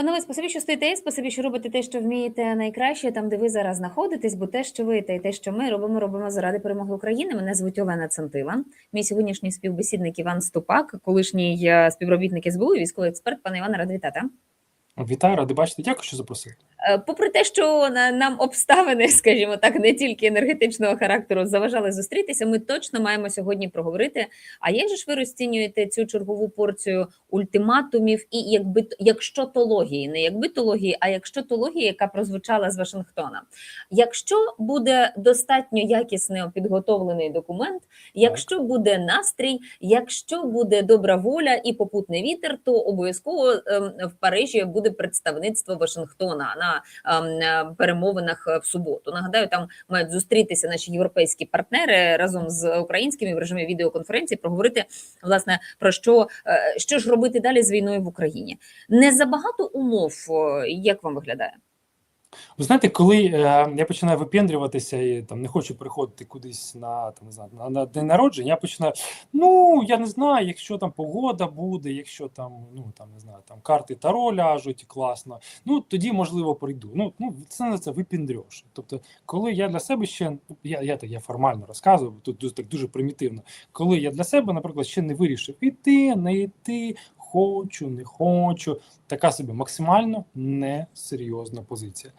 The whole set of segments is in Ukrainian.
Панове, спасибі, що стоїте, спасибі, що робите те, що вмієте найкраще, там, де ви зараз знаходитесь, бо те, що ви та й те, що ми робимо, робимо заради перемоги України. Мене звуть Олена Цантила. Мій сьогоднішній співбесідник Іван Ступак, колишній е, співробітник СБУ, військовий експерт. Пане Іване, рад вітати. Вітаю, радий бачити. Дякую, що запросили. Е, Попри те, що нам обставини, скажімо так, не тільки енергетичного характеру заважали зустрітися, ми точно маємо сьогодні проговорити. А як же ж ви розцінюєте цю чергову порцію ультиматумів і якби якщо тології, не якби тології, а якщо тології, яка прозвучала з Вашингтона? Якщо буде достатньо якісно підготовлений документ, якщо буде настрій, якщо буде добра воля і попутний вітер, то обов'язково ем, в Парижі буде представництво Вашингтона на ем, е, перемовинах в суботу. Нагадаю, там мають зустрітися наші європейські партнери разом з українськими в режимі відеоконференції, проговорити власне про що, е, що ж робити далі з війною в Україні. Не забагато умов, е, як вам виглядає? Ви знаєте, коли е, я починаю випендрюватися і там не хочу приходити кудись на там не знаю на, на день народження, я починаю. Ну я не знаю, якщо там погода буде, якщо там ну там не знаю, там карти таро ляжуть класно. Ну тоді можливо прийду. Ну ну це називається випендрьош. Тобто, коли я для себе ще я, я так я формально розказую, тут дуже так дуже примітивно. Коли я для себе, наприклад, ще не вирішив іти, не йти, хочу, не хочу. Така собі максимально несерйозна позиція.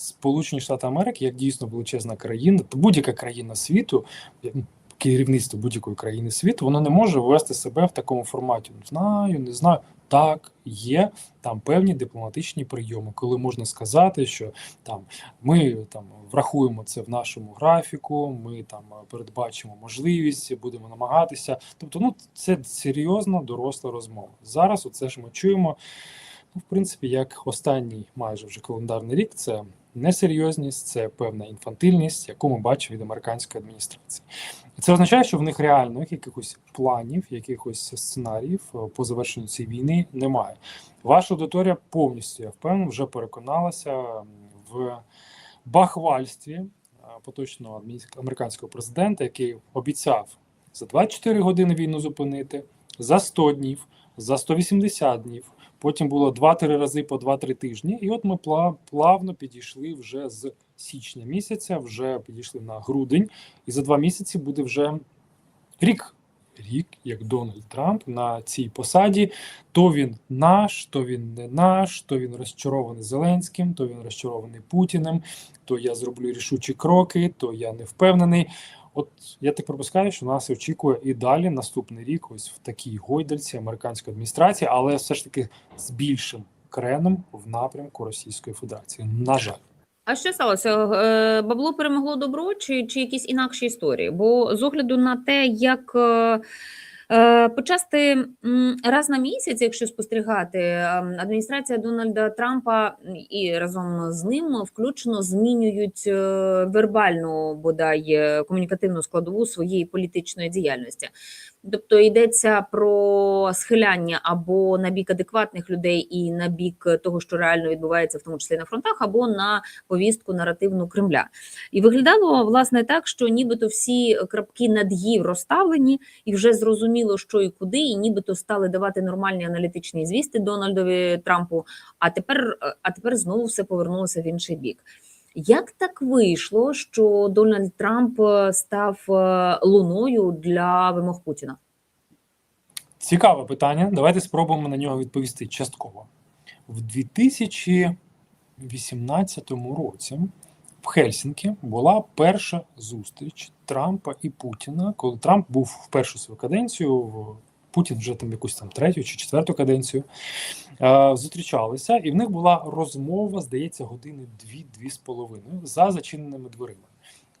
Сполучені Штати Америки, як дійсно величезна країна, то будь-яка країна світу, ну, керівництво будь-якої країни світу, воно не може вести себе в такому форматі. Не знаю, не знаю. Так, є там певні дипломатичні прийоми, коли можна сказати, що там ми там врахуємо це в нашому графіку, ми там передбачимо можливість, будемо намагатися. Тобто, ну це серйозна доросла розмова. Зараз оце ж ми чуємо. Ну, в принципі, як останній майже вже календарний рік, це несерйозність, це певна інфантильність, яку ми бачимо від американської адміністрації. Це означає, що в них реальних якихось планів, якихось сценаріїв е, по завершенню цієї війни немає. Ваша аудиторія повністю, я впевнений, вже переконалася в бахвальстві е, поточного американського президента, який обіцяв за 24 години війну зупинити, за 100 днів, за 180 днів. Потім було 2-3 рази по 2-3 тижні, і от ми пла- плавно підійшли вже з січня місяця, вже підійшли на грудень, і за два місяці буде вже рік. Рік, як Дональд Трамп на цій посаді, то він наш, то він не наш, то він розчарований Зеленським, то він розчарований Путіним, то я зроблю рішучі кроки, то я не впевнений. От я так припускаю, що нас очікує і далі наступний рік, ось в такій гойдальці американської адміністрації, але все ж таки з більшим креном в напрямку Російської Федерації. На жаль. А що сталося? Е, Бабло перемогло добро чи, чи якісь інакші історії? Бо з огляду на те, як е, почасти раз на місяць, якщо спостерігати, е, адміністрація Дональда Трампа і разом з ним включно змінюють е, вербальну бодай е, комунікативну складову своєї політичної діяльності. Тобто йдеться про схиляння або на бік адекватних людей і на бік того, що реально відбувається, в тому числі на фронтах, або на повістку наративну Кремля. І виглядало власне так, що нібито всі крапки над «і» розставлені, і вже зрозуміло, що і куди, і нібито стали давати нормальні аналітичні звісти Дональдові Трампу. А тепер, а тепер знову все повернулося в інший бік. Як так вийшло, що Дональд Трамп е, став е, луною для вимог Путіна? Цікаве питання. Давайте спробуємо на нього відповісти частково. В 2018 році в Хельсінкі була перша зустріч Трампа і Путіна, коли Трамп був в першу свою каденцію. Путін вже там якусь там третю чи четверту каденцію. Е, зустрічалися, і в них була розмова, здається, години дві-дві з половиною за зачиненими дверима.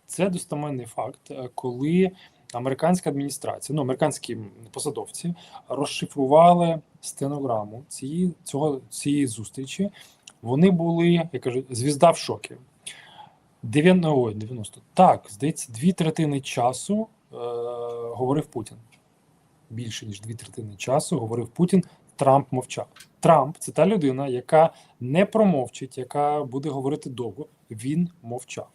Це достаменний факт, е, коли американська адміністрація, ну американські посадовці розшифрували стенограму цієї цього цієї зустрічі. Вони були, я кажу, звізда в шокі. 90, 90. Так, здається, дві третини часу е, говорив Путін. Більше ніж дві третини часу говорив Путін. Трамп мовчав. Трамп це та людина, яка не промовчить, яка буде говорити довго. Він мовчав.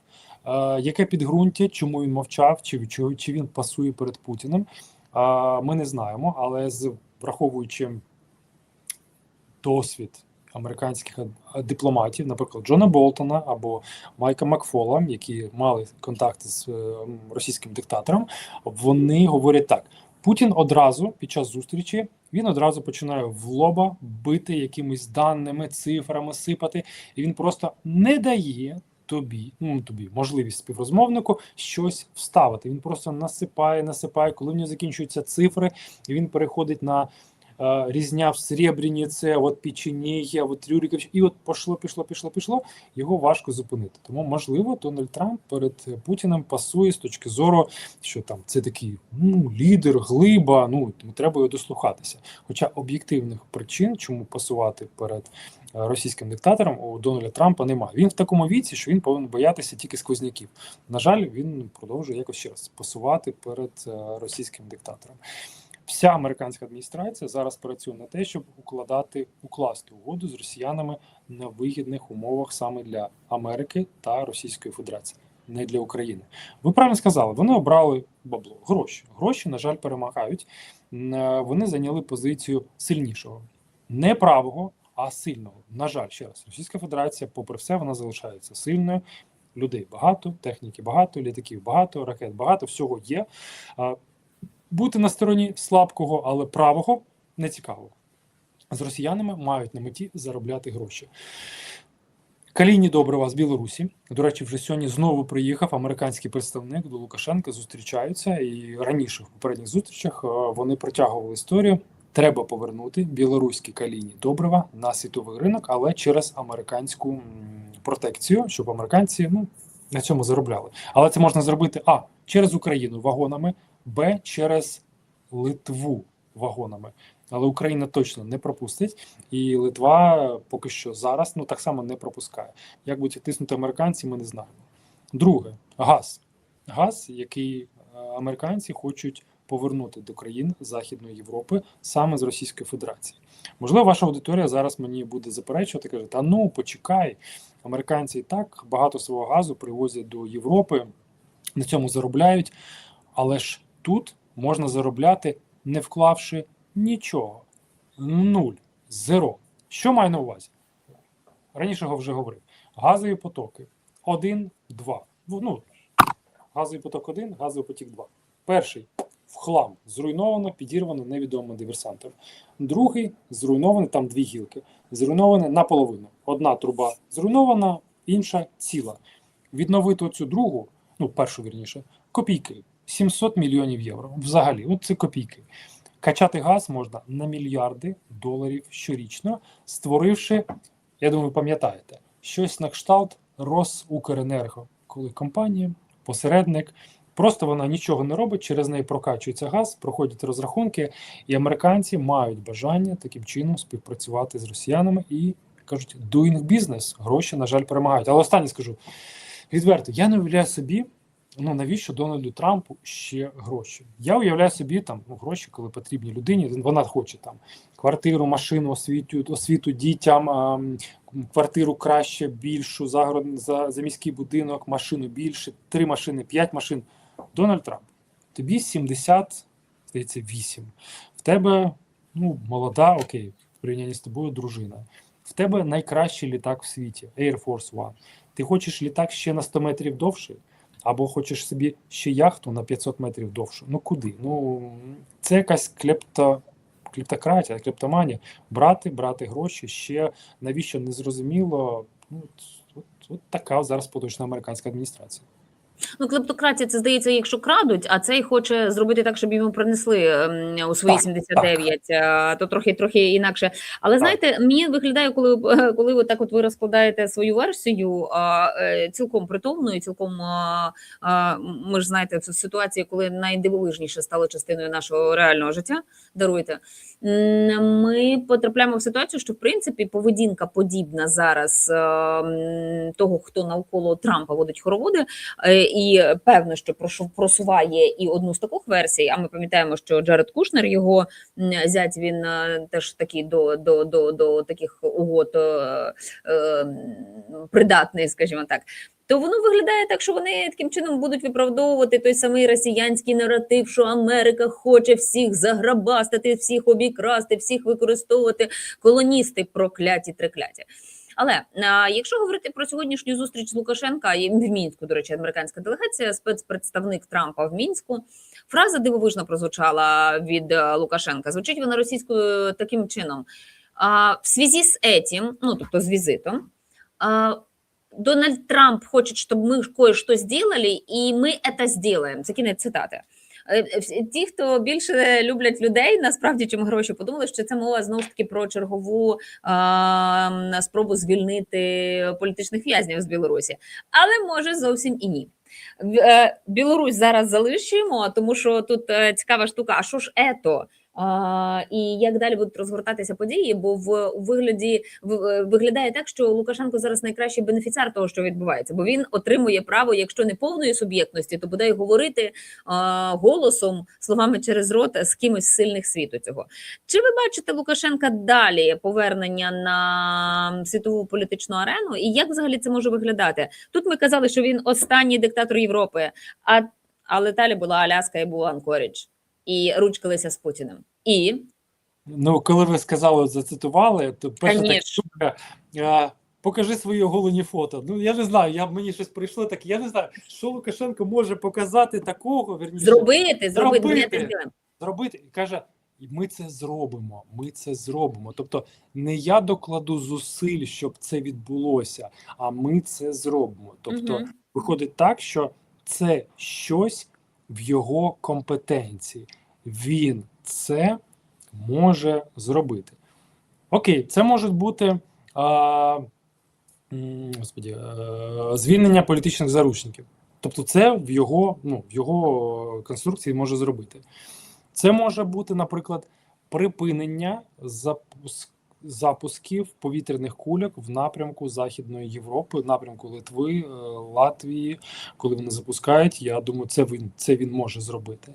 Е, яке підґрунтя, чому він мовчав, чи, чи, чи він пасує перед Путіним? Е, ми не знаємо, але з враховуючи досвід американських е, дипломатів, наприклад, Джона Болтона або Майка Макфола, які мали контакти з російським диктатором, вони говорять так: Путін одразу під час зустрічі він одразу починає в лоба бити якимись даними, цифрами сипати, і він просто не дає тобі, ну тобі можливість співрозмовнику щось вставити. Він просто насипає, насипає, коли в нього закінчуються цифри, і він переходить на різня в Сребренице, от Печенєгія, от Рюрикович, і от пошло, пішло, пішло, пішло. Його важко зупинити. Тому, можливо, Дональд Трамп перед Путіним пасує з точки зору, що там це такий ну, лідер, глиба. Ну тому треба його дослухатися. Хоча об'єктивних причин, чому пасувати перед е, російським диктатором у Дональда Трампа немає. Він в такому віці, що він повинен боятися тільки сквозняків. На жаль, він продовжує якось ще раз пасувати перед е, російським диктатором. Вся американська адміністрація зараз працює на те, щоб укладати укласти угоду з росіянами на вигідних умовах саме для Америки та Російської Федерації, не для України. Ви правильно сказали, вони обрали бабло, гроші. Гроші, на жаль, перемагають. Е, Вони зайняли позицію сильнішого, не правого, а сильного. На жаль, ще раз, Російська Федерація, попри все, вона залишається сильною. Людей багато, техніки багато, літаків багато, ракет багато, всього є. Бути на стороні слабкого, але правого не цікаво. З росіянами мають на меті заробляти гроші. Каліні Доброва з Білорусі. До речі, вже сьогодні знову приїхав американський представник до Лукашенка. Зустрічаються і раніше в попередніх зустрічах е, вони протягували історію. Треба повернути білоруські каліні Добрива на світовий ринок, але через американську протекцію, щоб американці ну, на цьому заробляли. Але це можна зробити а через Україну вагонами, б через Литву вагонами. Але Україна точно не пропустить, і Литва поки що зараз ну так само не пропускає. Як будуть тиснути американці, ми не знаємо. Друге, газ. Газ, який е, американці хочуть повернути до країн Західної Європи саме з Російської Федерації. Можливо, ваша аудиторія зараз мені буде заперечувати, каже: та ну почекай, американці і так багато свого газу привозять до Європи, на цьому заробляють, але ж тут можна заробляти, не вклавши нічого. Нуль, зеро. Що маю на увазі? Раніше вже говорив. Газові потоки. Один, два. Ну, газовий поток один, газовий потік два. Перший в хлам. Зруйновано, підірвано невідомим диверсантом. Другий зруйнований, там дві гілки. Зруйноване наполовину. Одна труба зруйнована, інша ціла. Відновити оцю другу, ну, першу вірніше, копійки. 700 мільйонів євро. Взагалі, от це копійки. Качати газ можна на мільярди доларів щорічно, створивши, я думаю, пам'ятаєте, щось на кшталт Росукренерго, коли компанія, посередник, просто вона нічого не робить, через неї прокачується газ, проходять розрахунки, і американці мають бажання таким чином співпрацювати з росіянами і кажуть, doing business. Гроші, на жаль, перемагають. Але останнє скажу відверто, я не уявляю собі. Ну навіщо Дональду Трампу ще гроші? Я уявляю собі там ну, гроші, коли потрібні людині. Вона хоче там квартиру, машину, освіту, освіту дітям, а, квартиру краще, більшу, загород за, за міський будинок, машину більше, три машини, п'ять машин. Дональд Трамп, тобі 70, здається, 8. В тебе ну, молода, окей, в порівнянні з тобою дружина. В тебе найкращий літак в світі Air Force One. Ти хочеш літак ще на 100 метрів довший? Або хочеш собі ще яхту на 500 метрів довше. Ну куди? Ну це якась клепта, клептократія, клептоманія. Брати, брати гроші ще навіщо не зрозуміло. Ну, от, от така зараз поточна американська адміністрація. Ну, клептократія, це здається, якщо крадуть, а цей хоче зробити так, щоб йому принесли ем, у свої Так, 79, а, то трохи трохи інакше. Але знаєте, мені виглядає, коли коли ви так от ви розкладаєте свою версію, е, цілком притомну і цілком ми ж знаєте, це ситуація, коли найдивовижніше стало частиною нашого реального життя. Даруйте. Ми потрапляємо в ситуацію, що в принципі поведінка подібна зараз е, того, хто навколо Трампа водить хороводи. Е, і певно, що просуває і одну з таких версій. А ми пам'ятаємо, що Джаред Кушнер, його зять, він е, теж такий до, до, до, до таких угод придатний, скажімо так. То воно виглядає так, що вони таким чином будуть виправдовувати той самий росіянський наратив, що Америка хоче всіх заграбастити, всіх обікрасти, всіх використовувати колоністи прокляті трикляті. Але а, якщо говорити про сьогоднішню зустріч з Лукашенка і в мінську, до речі, американська делегація, спецпредставник Трампа в мінську, фраза дивовижно прозвучала від е, Лукашенка. Звучить вона російською таким чином: а, в связі з этим, ну тобто з візитом, а, Дональд Трамп хоче, щоб ми кое-що сделали, і ми це сделаем. Це кінець цитати. Е, е, Ті, хто більше люблять людей, насправді чим гроші, подумали, що це мова знову ж таки про чергову а, спробу звільнити політичних в'язнів з Білорусі, але може зовсім і ні. Е, Білорусь зараз залишимо, тому що тут е, цікава штука. А що ж ето? І як далі будуть розгортатися події? Бо в вигляді е, виглядає так, що Лукашенко зараз найкращий бенефіціар того, що відбувається, бо він отримує право, якщо не повної суб'єктності, то бодай говорити голосом, словами через рот з кимось сильних світу цього. Чи ви бачите Лукашенка далі повернення на світову політичну арену? І як взагалі це може виглядати? Тут ми казали, що він останній диктатор Європи, а але далі була Аляска і був Анкорідж, і ручкалися з Путіним. І Ну, коли ви сказали, зацитували, то перша така штука. Покажи свої оголені фото. Ну я не знаю, я мені щось прийшло таке. Я не знаю, що Лукашенко може показати такого. Вірніше, зробити, зробити, Зробити. зробити і каже: «І ми це зробимо. Ми це зробимо. Тобто, не я докладу зусиль, щоб це відбулося, а ми це зробимо. Тобто, Мгм. виходить так, що це щось в його компетенції. Він це може зробити. Окей, це може бути а, господі, е, звільнення політичних заручників. Тобто, це в його, ну, в його конструкції може зробити. Це може бути, наприклад, припинення запуск, запусків повітряних кульок в напрямку Західної Європи, в напрямку Литви, е, Латвії, коли вони запускають. Я думаю, це він, це він може зробити.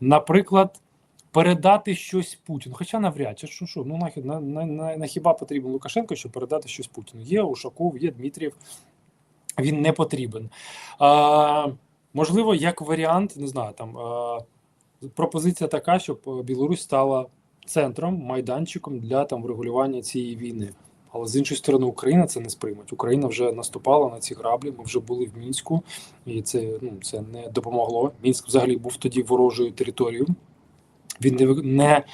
Наприклад, передати щось Путіну. Хоча навряд чи що, що ну нахід на, на, на, на хіба потрібен Лукашенко, щоб передати щось Путіну. Є Ушаков, є Дмитрієв. Він не потрібен. А, можливо, як варіант, не знаю, там а, пропозиція така, щоб е, Білорусь стала центром, майданчиком для там врегулювання цієї війни. Але з іншої сторони, Україна це не сприймуть. Україна вже наступала на ці граблі. Ми вже були в мінську, і це ну це не допомогло. Мінськ взагалі був тоді ворожою територією. Він не, не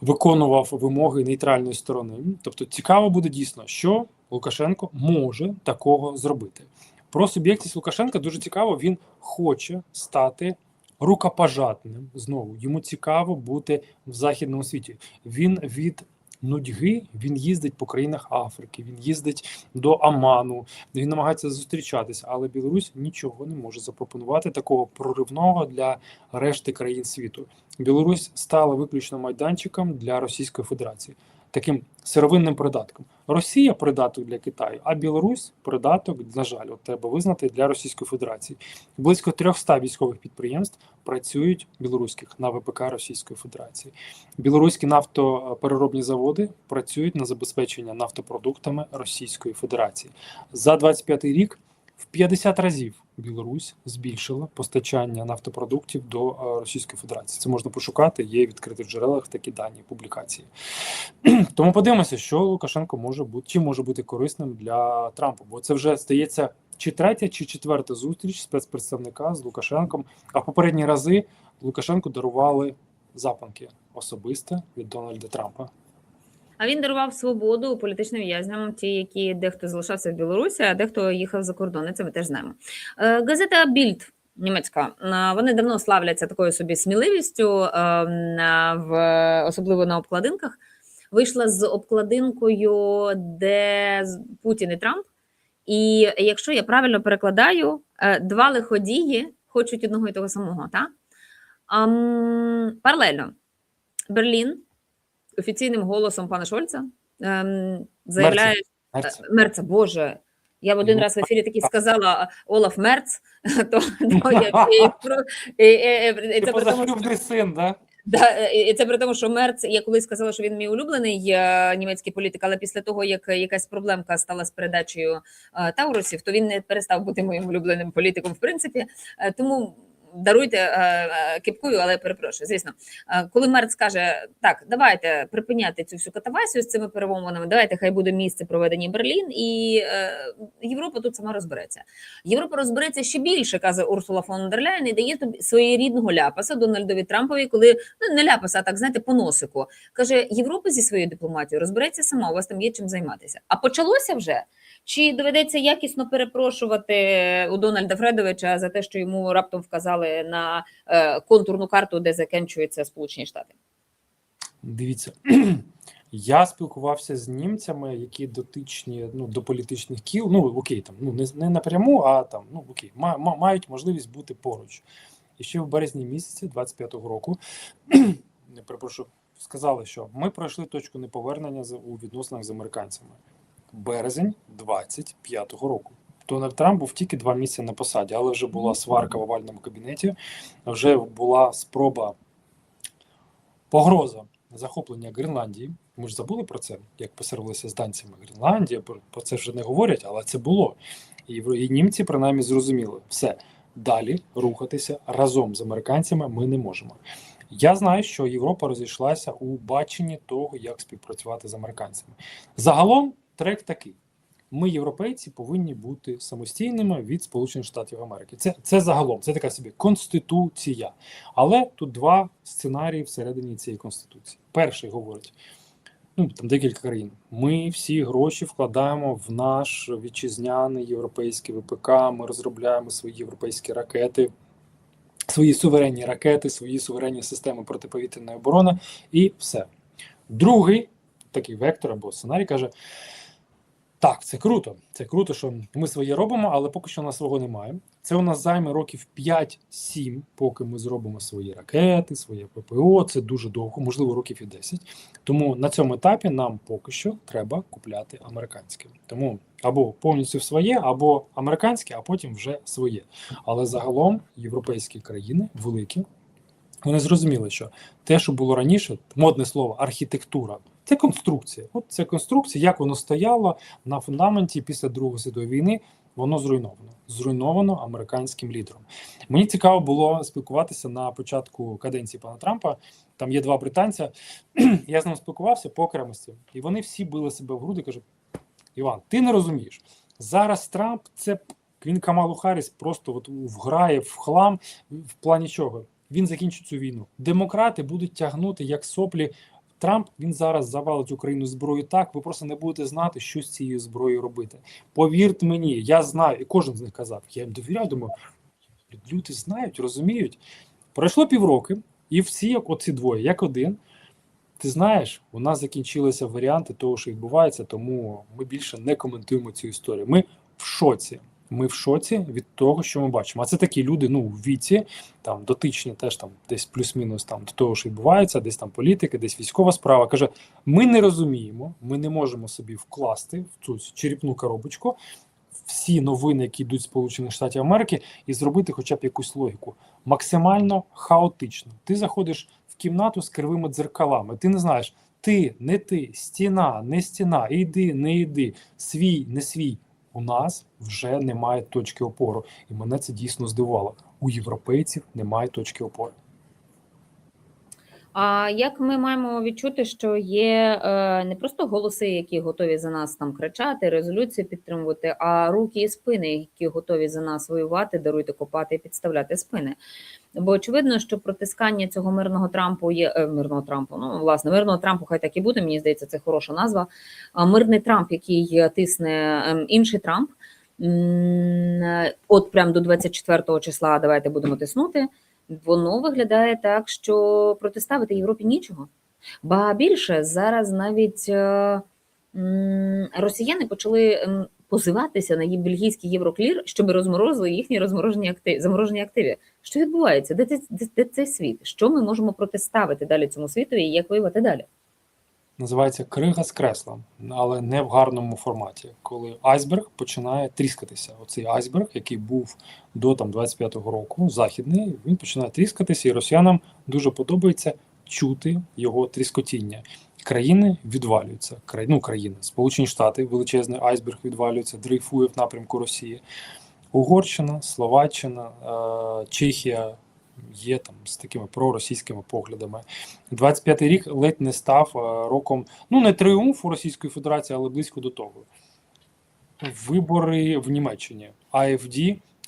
виконував вимоги нейтральної сторони. Тобто, цікаво буде дійсно, що Лукашенко може такого зробити. Про суб'єктність Лукашенка дуже цікаво. Він хоче стати рукопожатним. Знову йому цікаво бути в західному світі. Він від нудьги він їздить по країнах Африки, він їздить до Аману, він намагається зустрічатися, але Білорусь нічого не може запропонувати такого проривного для решти країн світу. Білорусь стала виключно майданчиком для Російської Федерації, таким сировинним придатком. Росія придаток для Китаю, а Білорусь придаток, на жаль, от треба визнати для Російської Федерації. Близько 300 військових підприємств працюють білоруських на ВПК Російської Федерації. Білоруські нафтопереробні заводи працюють на забезпечення нафтопродуктами Російської Федерації. За 25 рік в 50 разів Білорусь збільшила постачання нафтопродуктів до е, Російської Федерації. Це можна пошукати, є в відкритих джерелах такі дані публікації. Тому подивимося, що Лукашенко може бути, чи може бути корисним для Трампа, бо це вже стається чи третя, чи четверта зустріч спецпредставника з Лукашенком. А попередні рази Лукашенку дарували запанки особисто від Дональда Трампа. А він дарував свободу політичним в'язням, ті, які дехто залишався в Білорусі, а дехто їхав за кордон. Це ми теж знаємо. Е, Газета Більд. Німецька е, вони давно славляться такою собі сміливістю, е, в особливо на обкладинках. Вийшла з обкладинкою, де Путін і Трамп. І якщо я правильно перекладаю, два лиходії хочуть одного і того самого, так? Паралельно. Берлін офіційним голосом пана Шольца ем, заявляє Мерца. Мерца, Боже, Я в один Ну, раз в ефірі таки сказала Олаф Мерц, то, то я, і, про- і, це при тому, що син, да? Да, і і це при тому, що Мерц, я колись сказала, що він мій улюблений е, німецький політик, але після того, як якась проблемка стала з передачею е, Таурусів, то він не перестав бути моїм улюбленим політиком, в принципі. Е, Тому даруйте е, е, але перепрошую. Звісно, Е, коли Мерц каже, так, давайте припиняти цю всю катавасію з цими перемовинами, давайте хай буде місце проведення Берлін, і Європа тут сама розбереться. Європа розбереться ще більше, каже Урсула фон дер Ляйн, і дає тобі своєрідного ляпаса Дональдові Трампові, коли ну не ляпаса, а так знаєте, по носику. Каже: Європа зі своєю дипломатією розбереться сама. У вас там є чим займатися. А почалося вже. Чи доведеться якісно перепрошувати у Дональда Фредовича за те, що йому раптом вказали на е, контурну карту, де закінчуються Сполучені Штати? Дивіться, я спілкувався з німцями, які дотичні ну, до політичних кіл. Ну окей, там ну не, не напряму, а там ну окей, ма, ма- мають можливість бути поруч. І ще в березні місяці 25-го року, не перепрошую, сказали, що ми пройшли точку неповернення у відносинах з американцями. Березень 25-го року. Дональд Трамп був тільки два місяці на посаді, але вже була сварка в овальному кабінеті, вже була спроба погроза захоплення Гренландії. Ми ж забули про це, як посервилися з данцями Гренландія. Про, це вже не говорять, але це було. І, і німці принаймні зрозуміли все. Далі рухатися разом з американцями ми не можемо. Я знаю, що Європа розійшлася у баченні того, як співпрацювати з американцями. Загалом трек такий: ми, європейці, повинні бути самостійними від Сполучених Штатів Америки. Це, це загалом, це така собі конституція. Але тут два сценарії всередині цієї конституції. Перший говорить: ну там декілька країн. Ми всі гроші вкладаємо в наш вітчизняний європейський ВПК. Ми розробляємо свої європейські ракети, свої суверенні ракети, свої суверенні системи протиповітряної оборони, і все. Другий такий вектор або сценарій каже: так, це круто. Це круто, що ми своє робимо, але поки що у нас свого немає. Це у нас займе років 5-7, поки ми зробимо свої ракети, своє ППО. Це дуже довго, можливо, років і 10. Тому на цьому етапі нам поки що треба купляти американське. Тому або повністю своє, або американське, а потім вже своє. Але загалом європейські країни великі. Вони зрозуміли, що те, що було раніше, модне слово архітектура, це конструкція. От це конструкція, як воно стояло на фундаменті після Другої світової війни, воно зруйновано. Зруйновано американським лідером. Мені цікаво було спілкуватися на початку каденції пана Трампа. Там є два британця. Я з ним спілкувався по окремості, і вони всі били себе в груди. кажуть: Іван, ти не розумієш. Зараз Трамп це він Камалу Харріс просто от вграє в хлам в плані чого. Він закінчить цю війну. Демократи будуть тягнути як соплі. Трамп він зараз завалить Україну зброю так. Ви просто не будете знати, що з цією зброєю робити. Повірте мені, я знаю, і кожен з них казав. Я їм довіряю, думаю, люди знають, розуміють. Пройшло півроки, і всі, як оці двоє, як один. Ти знаєш, у нас закінчилися варіанти того, що відбувається, тому ми більше не коментуємо цю історію. Ми в шоці. Ми в шоці від того, що ми бачимо. А це такі люди, ну, в віці, там дотичні теж там десь плюс-мінус там до того, що відбувається, десь там політики, десь військова справа. Каже: ми не розуміємо, ми не можемо собі вкласти в цю черепну коробочку всі новини, які йдуть з Сполучених Штатів Америки, і зробити хоча б якусь логіку. Максимально хаотично. Ти заходиш в кімнату з кривими дзеркалами. Ти не знаєш, ти, не ти, стіна, не стіна, іди, не йди, свій, не свій. У нас вже немає точки опору, і мене це дійсно здивувало. У європейців немає точки опори. А як ми маємо відчути, що є е, не просто голоси, які готові за нас там кричати, резолюції підтримувати, а руки і спини, які готові за нас воювати, даруйте копати і підставляти спини? Бо очевидно, що протискання цього мирного Трампу є е, мирного Трампу. Ну власне, мирного Трампу, хай так і буде. Мені здається, це хороша назва. Мирний Трамп, який тисне ем, інший Трамп. От прям до 24 числа давайте будемо тиснути. Воно виглядає так, що протиставити Європі нічого. Ба більше зараз навіть е, росіяни почали позиватися на бельгійський євроклір, щоб розморозили їхні розморожені активи, заморожені активи. Що відбувається? Де цей світ? Що ми можемо протиставити далі цьому світу і як воювати далі? Називається крига з креслом, але не в гарному форматі, коли айсберг починає тріскатися. Оцей айсберг, який був до там 25-го року, західний, він починає тріскатися, і росіянам дуже подобається чути його тріскотіння. Країни відвалюються. Краї- ну, країни, Сполучені Штати, величезний айсберг відвалюється, дрейфує в напрямку Росії. Угорщина, Словаччина, е, Чехія є там з такими проросійськими поглядами. 25-й рік ледь не став е, роком, ну не тріумфу Російської Федерації, але близько до того. Вибори в Німеччині. АФД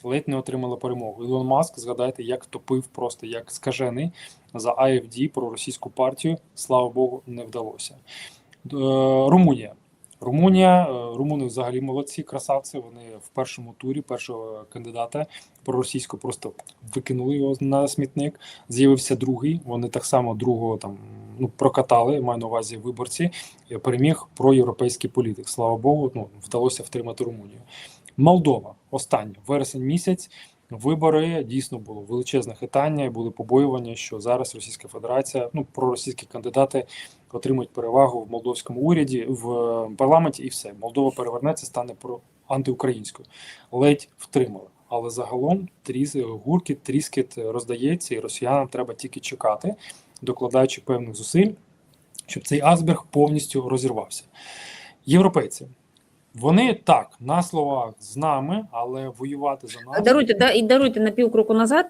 ледь не отримала перемогу. Ілон Маск, згадайте, як топив просто як скажений за АФД про російську партію. Слава Богу, не вдалося. Е, Румунія. Румунія, е, румуни взагалі молодці, красавці. Вони в першому турі першого кандидата проросійського просто викинули його на смітник. З'явився другий. Вони так само другого там ну прокатали. Маю на увазі виборці. Переміг проєвропейський політик. Слава Богу, ну вдалося втримати Румунію. Молдова, останнє вересень місяць. Вибори дійсно було величезне хитання, і були побоювання, що зараз Російська Федерація, ну проросійські кандидати отримують перевагу в молдовському уряді в е, парламенті, і все Молдова перевернеться, стане про антиукраїнською. Ледь втримали. Але загалом тріс, гуркіт, тріскіт роздається, і росіянам треба тільки чекати, докладаючи певних зусиль, щоб цей айсберг повністю розірвався. Європейці. Вони так на словах з нами, але воювати за нас Даруйте, да, і даруйте на півкроку назад.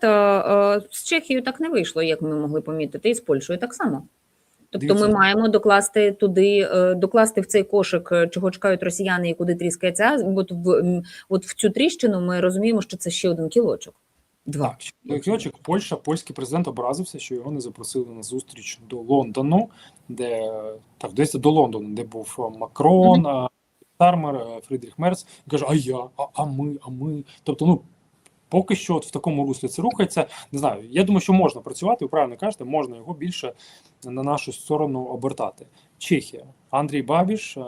З Чехією так не вийшло, як ми могли помітити, і з Польщею так само. Тобто Дивіться. ми маємо докласти туди, е, докласти в цей кошик, е, чого чекають росіяни і куди тріскається. От в от в цю тріщину ми розуміємо, що це ще один кілочок. Два. Так, Легіочок, Польща, польський президент образився, що його не запросили на зустріч до Лондону, де так десь до Лондону, де був е, Макрон, mm Тармер, е, Фрідріх Мерц. Він каже: А я, а, а ми, а ми. Тобто, ну поки що от в такому руслі це рухається. Не знаю. Я думаю, що можна працювати. Ви правильно кажете, можна його більше на нашу сторону обертати. Чехія, Андрій Бабіш. е,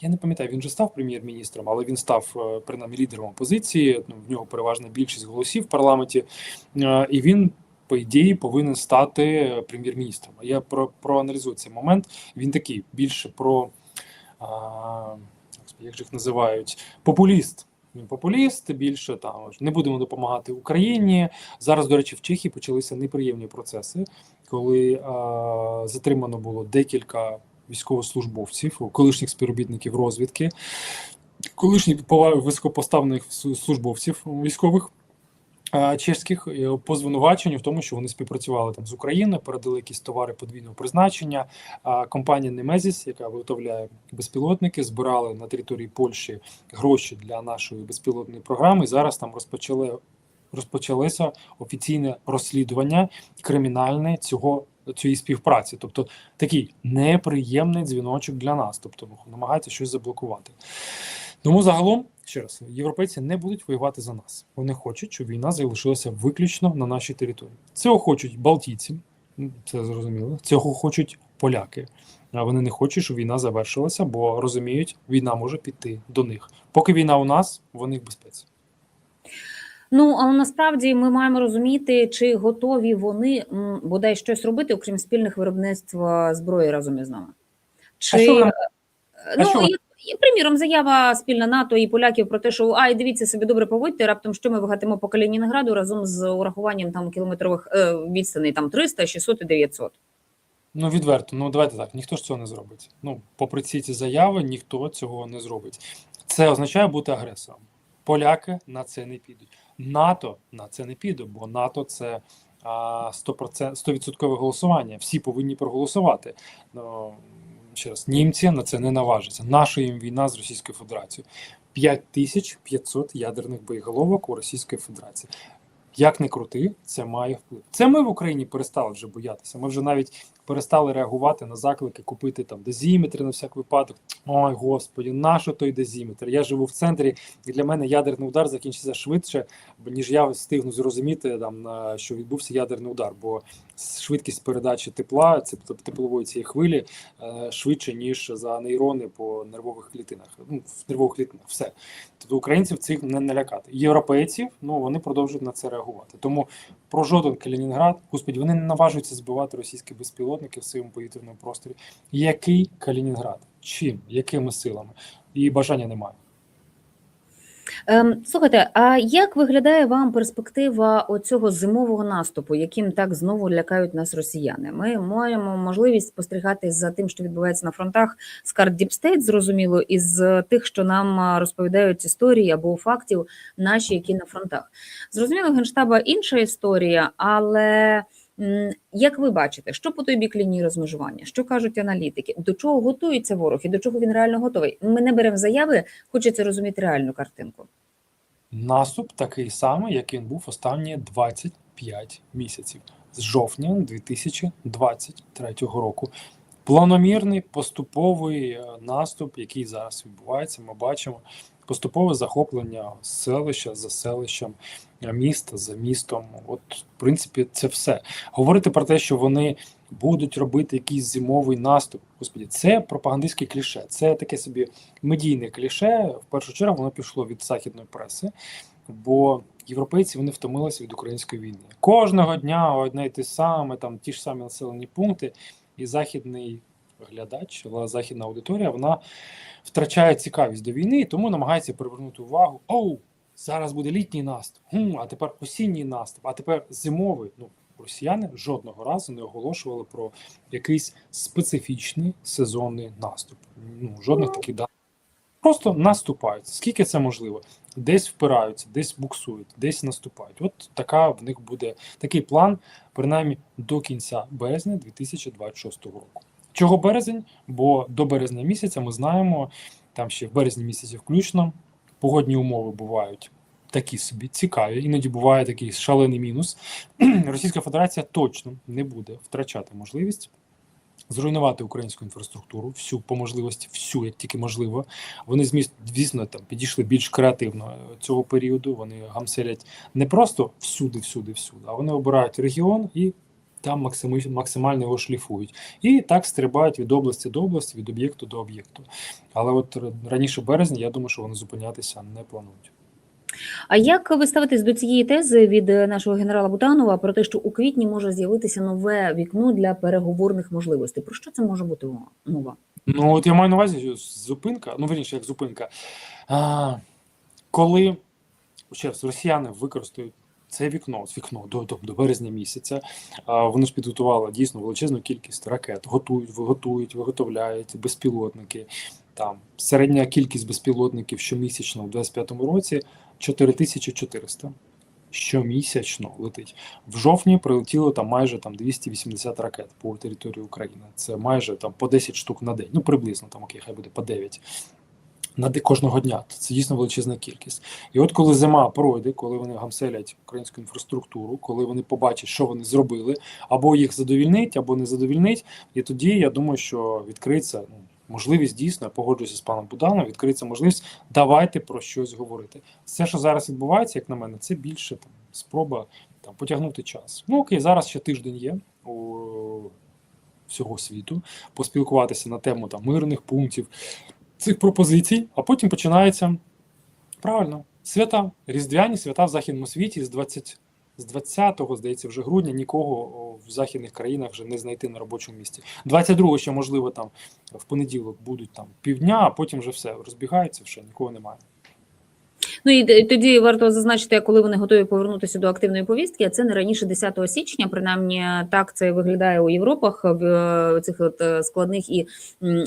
Я не пам'ятаю, він же став прем'єр-міністром, але він став е, принаймні лідером опозиції. Ну, в нього переважна більшість голосів в парламенті, і він, по ідеї, повинен стати прем'єр-міністром. Я про проаналізую цей момент. Він такий більше про а, як же їх називають популіст. Він популіст більше там не будемо допомагати Україні. Зараз, до речі, в Чехії почалися неприємні процеси, коли е, затримано було декілька військовослужбовців, колишніх співробітників розвідки, колишніх високопоставлених службовців військових. А, Чеських е, по звинуваченню в тому, що вони співпрацювали там з Україною, передали якісь товари подвійного призначення. Компанія Немезіс, яка виготовляє безпілотники, збирали на території Польщі гроші для нашої безпілотної програми. Зараз там розпочали розпочалося офіційне розслідування кримінальне цього цієї співпраці. Тобто такий неприємний дзвіночок для нас, тобто намагаються щось заблокувати. Тому загалом, ще раз, європейці не будуть воювати за нас. Вони хочуть, щоб війна залишилася виключно на нашій території. Цього хочуть Балтійці, це зрозуміло. Цього хочуть поляки. А вони не хочуть, щоб війна завершилася, бо розуміють, війна може піти до них. Поки війна у нас, вони в безпеці. Ну але насправді ми маємо розуміти, чи готові вони бодай щось робити, окрім спільних виробництв е, зброї разом із нами. Чи що нам- ну що ви- і, приміром, заява спільна НАТО і поляків про те, що ай, дивіться собі добре поводьте. Раптом що ми вигатимо по Калінінграду разом з урахуванням там кілометрових е, відстаней там 300, 600 і 900. Ну, відверто, ну давайте так, ніхто ж цього не зробить. Ну, попри ці ці заяви, ніхто цього не зробить. Це означає бути агресором. Поляки на це не підуть. НАТО на це не піде, бо НАТО це а, 100%, 100% голосування. Всі повинні проголосувати. Ще раз, німці на це не наважаться. Наша їм війна з Російською Федерацією. 5500 ядерних боєголовок у Російської Федерації. Як не крути, це має вплив. Це ми в Україні перестали вже боятися. Ми вже навіть перестали реагувати на заклики купити там дозіметри на всяк випадок. Ой, господі, нащо той дозіметр? Я живу в центрі, і для мене ядерний удар закінчиться швидше, ніж я встигну зрозуміти, там на що відбувся ядерний удар. Бо швидкість передачі тепла, це теплової цієї хвилі е, швидше ніж за нейрони по нервових клітинах. Ну в нервових клітинах, все. Тобто українців цих не налякати. Європейців ну вони продовжують на це реагувати. Тому про жоден Калінінград, господі, вони не наважуються збивати російські безпілотники. Безпілотники в своєму повітряному просторі. Який Калінінград? Чим? Якими силами? І бажання немає. Ем, слухайте, а як виглядає вам перспектива оцього зимового наступу, яким так знову лякають нас росіяни? Ми маємо можливість спостерігати за тим, що відбувається на фронтах з карт Діпстейт, зрозуміло, і з тих, що нам розповідають історії або фактів наші, які на фронтах. Зрозуміло, генштаба інша історія, але. Як ви бачите, що по той бік лінії розмежування? Що кажуть аналітики? До чого готується ворог і до чого він реально готовий? Ми не беремо заяви, хочеться розуміти реальну картинку. Наступ такий самий, як він був останні 25 місяців з жовтня 2023 року. Планомірний поступовий е, наступ, який зараз відбувається, ми бачимо поступове захоплення селища за селищем, е, міста за містом. От, в принципі, це все. Говорити про те, що вони будуть робити якийсь зимовий наступ. Господі, це пропагандистське кліше. Це таке собі медійне кліше. В першу чергу воно пішло від західної преси, бо європейці вони втомилися від української війни. Кожного дня одне й те саме, там ті ж самі населені пункти, і західний глядач, західна аудиторія, вона втрачає цікавість до війни, і тому намагається привернути увагу. Оу, зараз буде літній наступ, хм, а тепер осінній наступ, а тепер зимовий. Ну, росіяни жодного разу не оголошували про якийсь специфічний сезонний наступ. Ну, жодних таких даних. Просто наступають. Скільки це можливо? Десь впираються, десь буксують, десь наступають. От така в них буде такий план, принаймні до кінця березня 2026 року. Чого березень? Бо до березня місяця ми знаємо, там ще в березні місяці включно погодні умови бувають такі собі цікаві. Іноді буває такий шалений мінус. Російська Федерація точно не буде втрачати можливість зруйнувати українську інфраструктуру, всю по можливості, всю, як тільки можливо. Вони зміст, звісно, там підійшли більш креативно цього періоду. Вони гамселять не просто всюди, всюди, всюди, а вони обирають регіон і там максимально його шліфують. І так стрибають від області до області, від об'єкту до об'єкту. Але от раніше березня, я думаю, що вони зупинятися не планують. А як ви ставитесь до цієї тези від е, нашого генерала Бутанова про те, що у квітні може з'явитися нове вікно для переговорних можливостей? Про що це може бути мова? Ну, от я маю на увазі, що зупинка, ну верніше, як зупинка. А, коли ще раз, росіяни використають це вікно, вікно до, до, до березня місяця, а, вони ж підготували дійсно величезну кількість ракет, готують, готують, виготовляють безпілотники. Там середня кількість безпілотників щомісячно в 25-му році 4400 щомісячно летить. В жовтні прилетіло там майже там 280 ракет по території України. Це майже там по 10 штук на день. Ну приблизно там окей, хай буде по 9 на кожного дня. Це дійсно величезна кількість. І от коли зима пройде, коли вони гамселять українську інфраструктуру, коли вони побачать, що вони зробили, або їх задовільнить, або не задовільнить, і тоді я думаю, що відкриється ну, можливість дійсно, я погоджуюся з паном Буданом, відкриється можливість давайте про щось говорити. Все, що зараз відбувається, як на мене, це більше там спроба там потягнути час. Ну окей, зараз ще тиждень є у всього світу поспілкуватися на тему там мирних пунктів цих пропозицій, а потім починається правильно свята, різдвяні свята в західному світі з 20 з 20-го, здається, вже грудня нікого в західних країнах вже не знайти на робочому місці. 22-го ще можливо там в понеділок будуть там півдня, а потім вже все розбігаються, вже нікого немає. Ну і тоді варто зазначити, коли вони готові повернутися до активної повістки, а це не раніше 10 січня. Принаймні так це виглядає у Європах в е, цих от е, складних і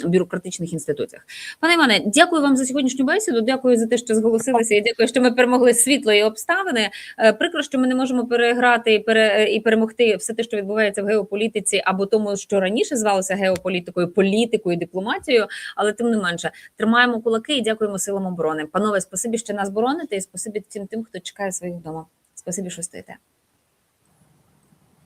бюрократичних інституціях. Пане Іване, дякую вам за сьогоднішню бесіду. Дякую за те, що зголосилися. І дякую, що ми перемогли світло і обставини. Е, Прикро, що ми не можемо переграти і пере і перемогти все те, що відбувається в геополітиці, або тому, що раніше звалося геополітикою, політикою, дипломатією. Але тим не менше, тримаємо кулаки і дякуємо силам оборони. Панове, спасибі, що нас бороните, і спасибі всім тим, хто чекає своїх вдома. Спасибі, що стоїте.